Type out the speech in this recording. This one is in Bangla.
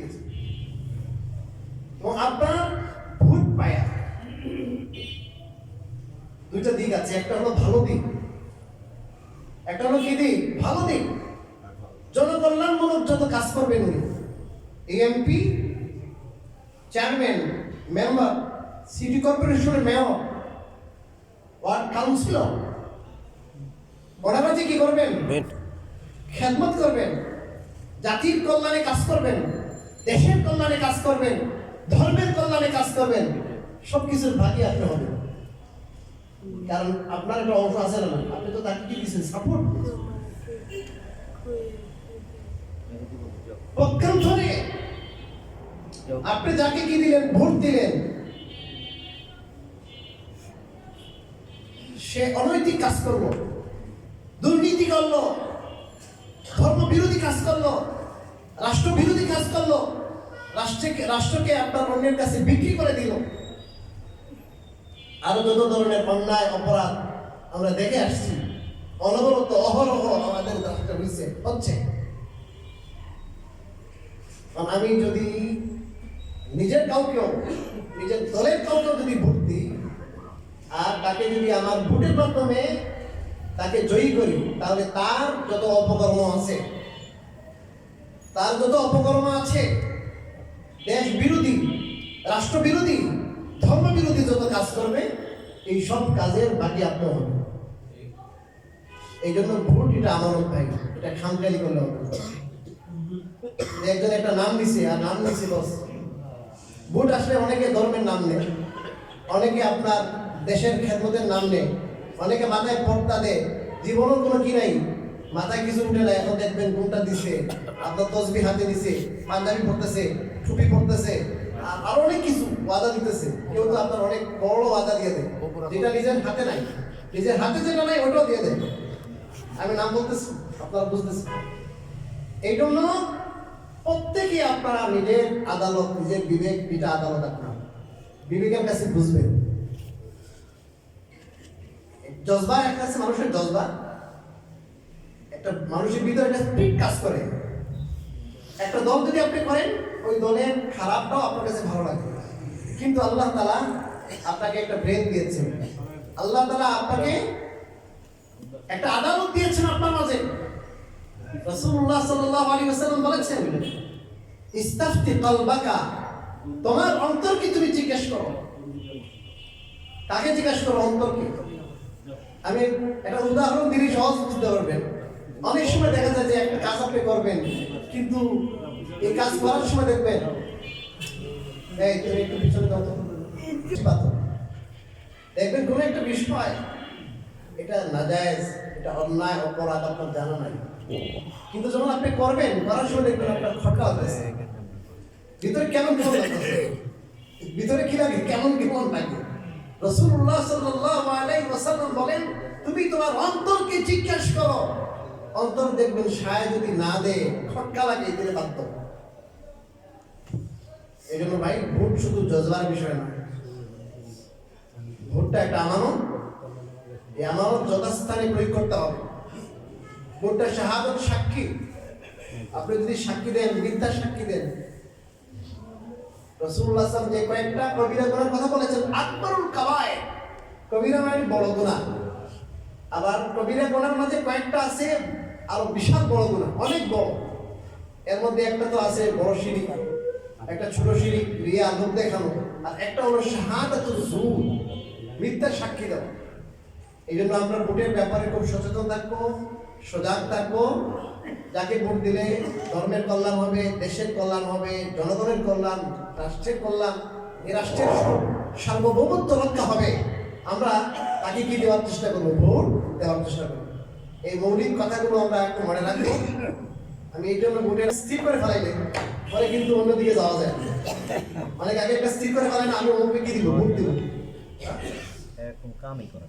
দিয়েছে আপনার ভোট পায়া। দুইটা দিক আছে একটা হলো ভালো দিক একটা হলো কি দিক? ভালো দিক। জনকল্যাণমূলক যত কাজ করবেন এমপি চেয়ারম্যান মেম্বার সিটি কর্পোরেশনের মেয়র ওয়ার্ড কাউন্সিলর ওনারা যে কি করবেন? খেদমত করবেন জাতির কল্যাণে কাজ করবেন। দেশের কল্যাণে কাজ করবেন, ধর্মের কল্যাণে কাজ করবেন সব কিছুর ভাগই আপনি হবেন। কারণ আপনার একটা অংশ আছে না, আপনি তো তাকে কি দিচ্ছেন সাপোর্ট পক্ষান্তরে আপনি যাকে কি দিলেন? ভোট দিলেন। সে অনৈতিক কাজ করল দুর্নীতি করল ধর্ম বিরোধী কাজ করল রাষ্ট্র বিরোধী কাজ করল। রাষ্ট্রকে রাষ্ট্রকে আপনার অন্যের কাছে বিক্রি করে দিল। আরও যত ধরনের অন্যায়, অপরাধ আমরা দেখে আসছি, অনবরত অহরহ আমাদের রাষ্ট্রে হয়েছে হচ্ছে। আমি যদি নিজের কাউকেও, নিজের দলের কাউকেও যদি ভোট দিই, আর তাকে যদি আমার ভোটের মাধ্যমে তাকে জয়ী করি, তাহলে তার যত অপকর্ম আছে তার যত অপকর্ম আছে দেশ বিরোধী রাষ্ট্র বিরোধী ধর্ম বিরোধী যত কাজ করবে এই সব কাজের বাকি আপনি হবে। এই জন্য ভোট এটা আমানত ভাই এটা খামখেয়ালি করলে হবে। একজন একটা নাম দিছে আর নাম দিছে বস। ভোট আসলে অনেকে ধর্মের নাম নেয়। অনেকে আপনার দেশের খেদমতের নাম নেয়। অনেকে মাথায় পর্দা দেয়। জীবনও কোনো কি নাই। মাথায় কিছু উঠে না এখন দেখবেন কোনটা দিছে আপনার তসবি হাতে দিছে পাঞ্জাবি পড়তেছে টুপি পড়তেছে আর অনেক কিছু ওয়াদা দিতেছে। কেউ তো আপনার অনেক বড় ওয়াদা দিয়ে দেয়। যেটা নিজের হাতে নাই। নিজের হাতে যেটা নাই ওটাও দিয়ে দেয়। আমি নাম বলতেছি আপনারা বুঝতেছি এই জন্য প্রত্যেকে আপনারা নিজের আদালত নিজের বিবেক পিতা আদালত আপনার। বিবেকের কাছে বুঝবেন। জজবা একটা আছে মানুষের জজবা। একটা মানুষের ভিতরে একটা স্পিড কাজ করে। একটা দল যদি আপনি করেন, ওই দলের খারাপটাও আপনার কাছে ভালো লাগে। কিন্তু আল্লাহ তালা আপনাকে একটা ব্রেন দিয়েছেন। আল্লাহ তালা আপনাকে একটা আদালত দিয়েছেন আপনার মাঝে। রাসূলুল্লাহ সাল্লাল্লাহু আলাইহি ওয়াসাল্লাম বলেছেন, ইস্তাফতি কলবাকা, তোমার অন্তরকে তুমি জিজ্ঞেস করো। কাকে জিজ্ঞেস করো অন্তরকে? আমি একটা উদাহরণ দিলে সহজ বুঝতে পারবেন। অনেক সময় দেখা যায় যে একটা কাজ আপনি করবেন, কিন্তু এই কাজ করার সময় দেখবেন, এই তুমি একটু পিছনে দেখবেন কোনো একটা বিষয়, এটা নাজায়েজ, এটা অন্যায়, অপরাধ, আপনার জানা নাই। কিন্তু যখন আপনি করবেন, করার সময় দেখবেন আপনার খটকা হতেছে ভিতরে কেমন কেমন ভিতরে কি লাগে? কেমন কেমন লাগে? রসুল্লাহ আলাইহি ওয়াসাল্লাম বলেন, তুমি তোমার অন্তরকে জিজ্ঞেস করো অন্তর দেখবেন সায় যদি না দে খটকা লাগে দিলে বাধ্য। এই জন্য ভাই, ভোট শুধু জজবার বিষয় না ভোটটা একটা আমানত। এই আমানত যথাস্থানে প্রয়োগ করতে হবে। ভোটটা শাহাদত সাক্ষী। আপনি যদি সাক্ষী দেন, মিথ্যা সাক্ষী দেন রসুল্লাহ যে কয়েকটা কবিরা গুনার কথা বলেছেন, আকবরুল কাবায় কবিরা মানে বড় গুনাহ। আবার কবিরা গুনার মাঝে কয়েকটা আছে, আরও বিশাল বড় গুনাহ অনেক বড়। এর মধ্যে একটা তো আছে বড় সিঁড়ি, একটা ছোট সিঁড়ি, রিয়া লোক দেখানো, আর একটা হলো শাহাদাত জুর মিথ্যা সাক্ষী দেওয়া। এই জন্য আমরা ভোটের ব্যাপারে খুব সচেতন থাকব, সজাগ থাকব। যাকে ভোট দিলে ধর্মের কল্যাণ হবে, দেশের কল্যাণ হবে, জনগণের কল্যাণ, রাষ্ট্রের কল্যাণ এই রাষ্ট্রের সার্বভৌমত্ব রক্ষা হবে। আমরা তাকে কি দেওয়ার চেষ্টা করব? ভোট দেওয়ার চেষ্টা করব। এই মৌলিক কথাগুলো আমরা একটু মনে রাখব। আমি এই জন্য ভোটের স্থির করে ফেলাইলে পরে কিন্তু অন্যদিকে যাওয়া যায়। অনেক আগে একটা স্থির করে ফেলাই না আমি অন্যকে কি দিব? ভোট দিব। এরকম কামই করে